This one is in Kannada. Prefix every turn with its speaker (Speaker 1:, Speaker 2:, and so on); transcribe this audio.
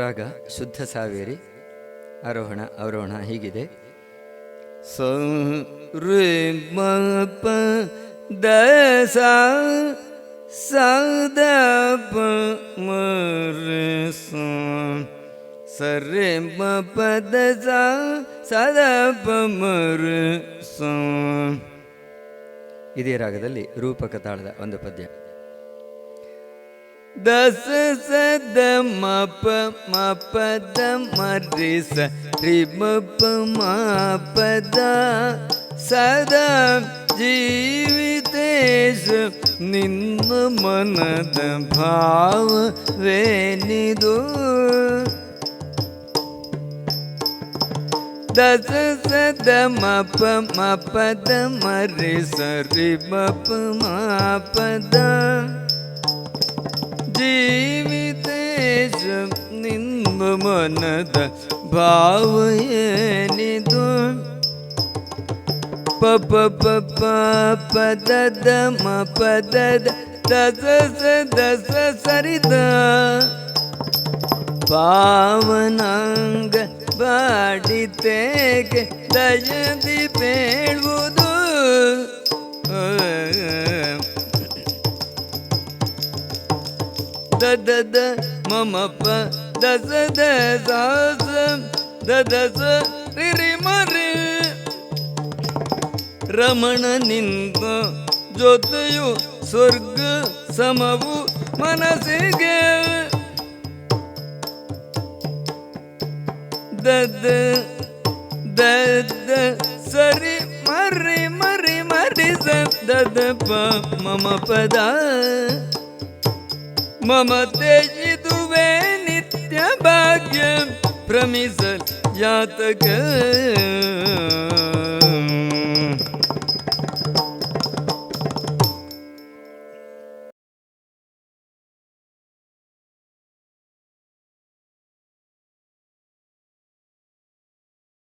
Speaker 1: ರಾಗ ಶುದ್ಧ ಸಾವೇರಿ ಆರೋಹಣ ಅವರೋಹಣ ಹೀಗಿದೆ. ಸ ರಿ ಮ ಪ ದ ಸ ಸ ದ ಪ ಮ ರ ಸ ಸ ರೆ ಮ ಪ ದ ಸ ಸ ದ ಪ ಮ ರೆ ಸ ಇದೇ ರಾಗದಲ್ಲಿ ರೂಪಕ ತಾಳದ ಒಂದು ಪದ್ಯ. दश सदमपम पदम ऋसरि पापदा सद जीविश निन्म मनद भावे निस सदमपमा पदम ऋसरि पा पदा ಜೀವಿತೇಶ ನಿನ್ನ ಮನದ ಭಾವ ಏನಿದು ಪ ಪ ಪ ಪ ಪದದ ಮ ಪದದ ದಸ ಸ ದಸ ಸರಿದ ಪಾವನಾಂಗ ಬಾಡಿತೇಗೆ ದಯದಿ ಬೇಡುವುದು ದದ ಮಮ ಪ ದಸ ದ ಸಾಸ ರಿರಿ ಮರಿ ರಮಣ ನಿಂತ ಜೊತೆಯು ಸ್ವರ್ಗ ಸಮವು ಮನಸ್ಸಿಗೆ. ದದ ದದ ಸರಿ ಮರಿ ಮರಿ ಮರಿ ಸ ದದ ಪ ಮಮ ಪದ. मम देशि दुवे नित्यभाग्यं भ्रमिस जातक